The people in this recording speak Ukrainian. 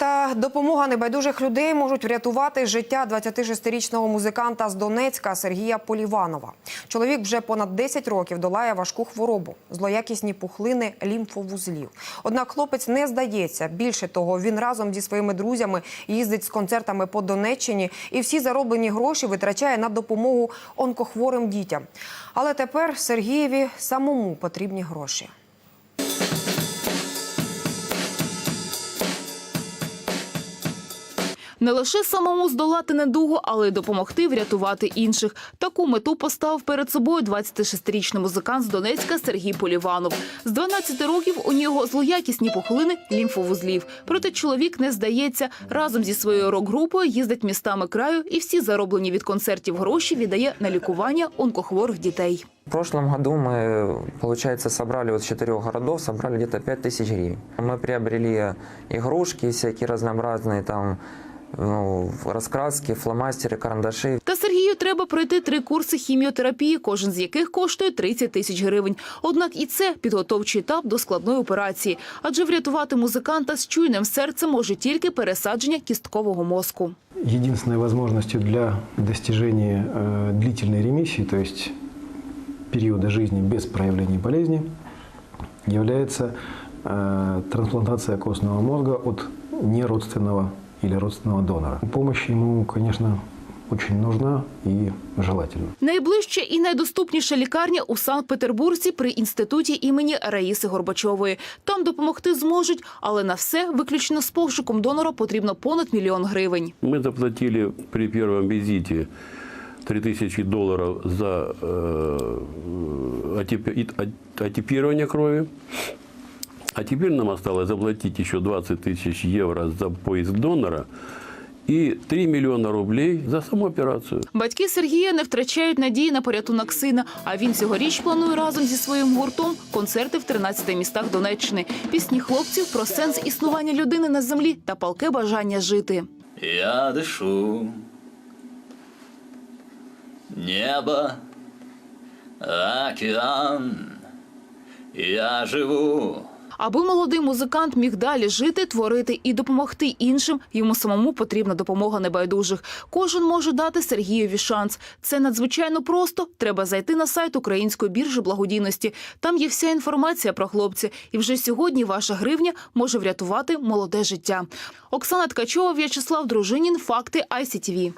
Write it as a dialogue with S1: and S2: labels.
S1: та допомога небайдужих людей можуть врятувати життя 26-річного музиканта з Донецька Сергія Поліванова. Чоловік вже понад 10 років долає важку хворобу, злоякісні пухлини лімфовузлів. Однак хлопець не здається. Більше того, він разом зі своїми друзями їздить з концертами по Донеччині і всі зароблені гроші витрачає на допомогу онкохворим дітям. Але тепер Сергієві самому потрібні гроші.
S2: Не лише самому здолати недугу, але й допомогти врятувати інших. Таку мету поставив перед собою 26-річний музикант з Донецька Сергій Поліванов. З 12 років у нього злоякісні пухлини лімфовузлів. Проте чоловік не здається. Разом зі своєю рок-групою їздить містами краю і всі зароблені від концертів гроші віддає на лікування онкохворих дітей.
S3: В прошлом году мы, получается, собрали вот с четырех городов, собрали где-то 5 тысяч гривен. Мы приобрели игрушки всякие разнообразные, там, ну, раскраски, фломастеры, карандаши.
S2: Та Сергію треба пройти три курси хіміотерапії, кожен з яких коштує 30 тисяч гривень. Однак і це підготовчий етап до складної операції, адже врятувати музиканта з чуйним серцем може тільки пересадження кісткового мозку.
S4: Единственной возможностью для достижения э, длительной ремиссии, то есть периода жизни без проявлений болезни, является э, трансплантация костного мозга от неродственного или родственного донора. Помощь ему, конечно, очень нужна и желательна.
S2: Найближча і найдоступніша лікарня у Санкт-Петербурзі при інституті імені Раїси Горбачової. Там допомогти зможуть, але на все виключно з пошуком донора потрібно понад мільйон гривень.
S5: Мы заплатили при первом визите 3000 долларов за э, атип- и- а- теперь нам осталось заплатить еще 20 тысяч евро за поиск донора и 3 миллиона рублей за саму операцию.
S2: Батьки Сергія не втрачають надії на порятунок сина. А він цьогоріч планує разом зі своїм гуртом концерти в 13 містах Донеччини. Пісні хлопців про сенс існування людини на землі та палке бажання жити.
S6: Я дышу Небо, океан Я живу
S2: Аби молодий музикант міг далі жити, творити і допомогти іншим, йому самому потрібна допомога небайдужих. Кожен може дати Сергієві шанс. Це надзвичайно просто. Треба зайти на сайт Української біржі благодійності. Там є вся інформація про хлопця. І вже сьогодні ваша гривня може врятувати молоде життя. Оксана Ткачова, В'ячеслав Дружинін. Факти ICTV.